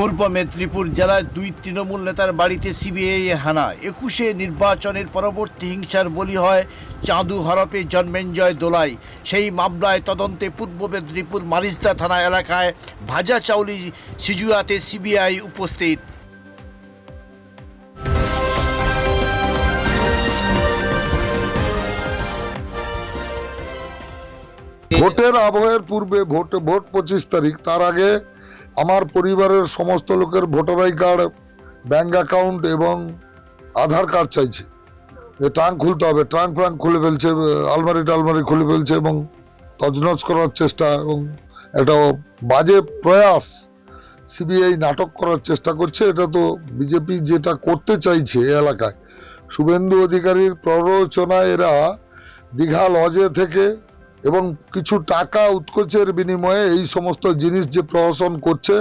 পূর্ব মেদিনীপুর জেলার দুই তৃণমূল নেতার বাড়িতে সিবিআই হানা। একুশে নির্বাচনের পরবর্তী হিংসার বলি হয় চাঁদু হরপে জন্মেঞ্জয় দোলাই। সেই মামলায় তদন্তে পূর্ব মেদিনীপুর মারিস্তা থানা এলাকায় ভাজা চাউলি সিজুয়াতে সিবিআই উপস্থিত। ভোটের আবহের পূর্বে ভোট ভোট পঁচিশ তারিখ। তার আগে আমার পরিবারের সমস্ত লোকের voter I card bank account এবং আধার কার্ড চাইছে। যে ট্রাঙ্ক খুলতে হবে। ট্রাঙ্ক ফ্রাঙ্ক খুলে ফেলছে আলমারি টালমারি খুলে ফেলছে এবং তজনজ করার চেষ্টা এবং একটা বাজে প্রয়াস সিবিআই নাটক করার চেষ্টা করছে। এটা তো বিজেপি যেটা করতে চাইছে এই এলাকায়। শুভেন্দু অধিকারীর প্ররোচনায় এরা দীঘা লজে থেকে এবং কিছু টাকা উৎকোচের বিনিময়ে এই সমস্ত জিনিস যে প্রহসন করছে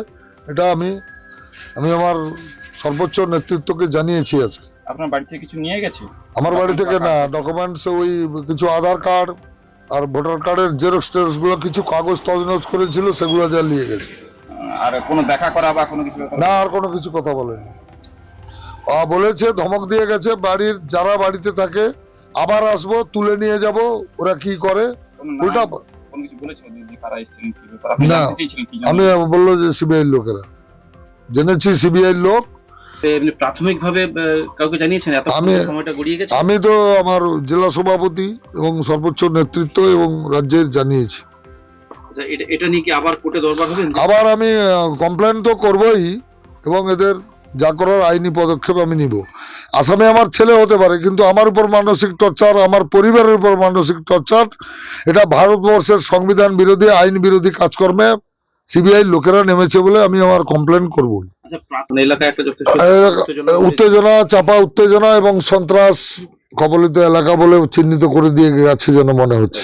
এটা আমি আমি আমার সর্বোচ্চ নেতৃত্বকে জানিয়েছি আজকে। আপনার বাড়ি থেকে কিছু নিয়ে গেছে? আমার বাড়ি থেকে না ডকুমেন্টস ওই কিছু আধার কার্ড আর ভোটার কার্ডের জেরক্স টেরক্সগুলো কিছু কাগজ তজনজ করেছিল সেগুলো যা নিয়ে গেছে। আর কোনো দেখা করা বা কোনো কিছু না আর কোনো কিছু কথা বলেনি। বলেছে ধমক দিয়ে গেছে বাড়ির যারা বাড়িতে থাকে আবার আসব তুলে নিয়ে যাব ওরা কি করে? না? আমি বলল যে সিবিআই লোকেরা। জেনেছি সিবিআই লোক। প্রাথমিকভাবে কাউকে জানিয়েছেন? এত আমি- সময়টা গড়িয়ে গেছে? আমি তো আমার জেলা সভাপতি এবং সর্বোচ্চ নেতৃত্ব এবং রাজ্যের জানিয়েছি। আচ্ছা, এটা এটা নিয়ে কি আবার কোর্টে দরবার হবেন আবার আমি কমপ্লেন তো করবই এবং এদের যা করার আইনি পদক্ষেপ আমি নিব। আসামে আমার ছেলে হতে পারে কিন্তু আমার উপর মানসিক টর্চার আমার পরিবারের উপর মানসিক টর্চার এটা ভারতবর্ষের সংবিধান বিরোধী আইন বিরোধী কাজকর্মে সিবিআই লোকেরা নেমেছে বলে আমি আমার কমপ্লেন করব আচ্ছা উত্তেজনা চাপা উত্তেজনা এবং সন্ত্রাস কবলিত এলাকা বলে চিহ্নিত করে দিয়ে গেছে যেন মনে হচ্ছে।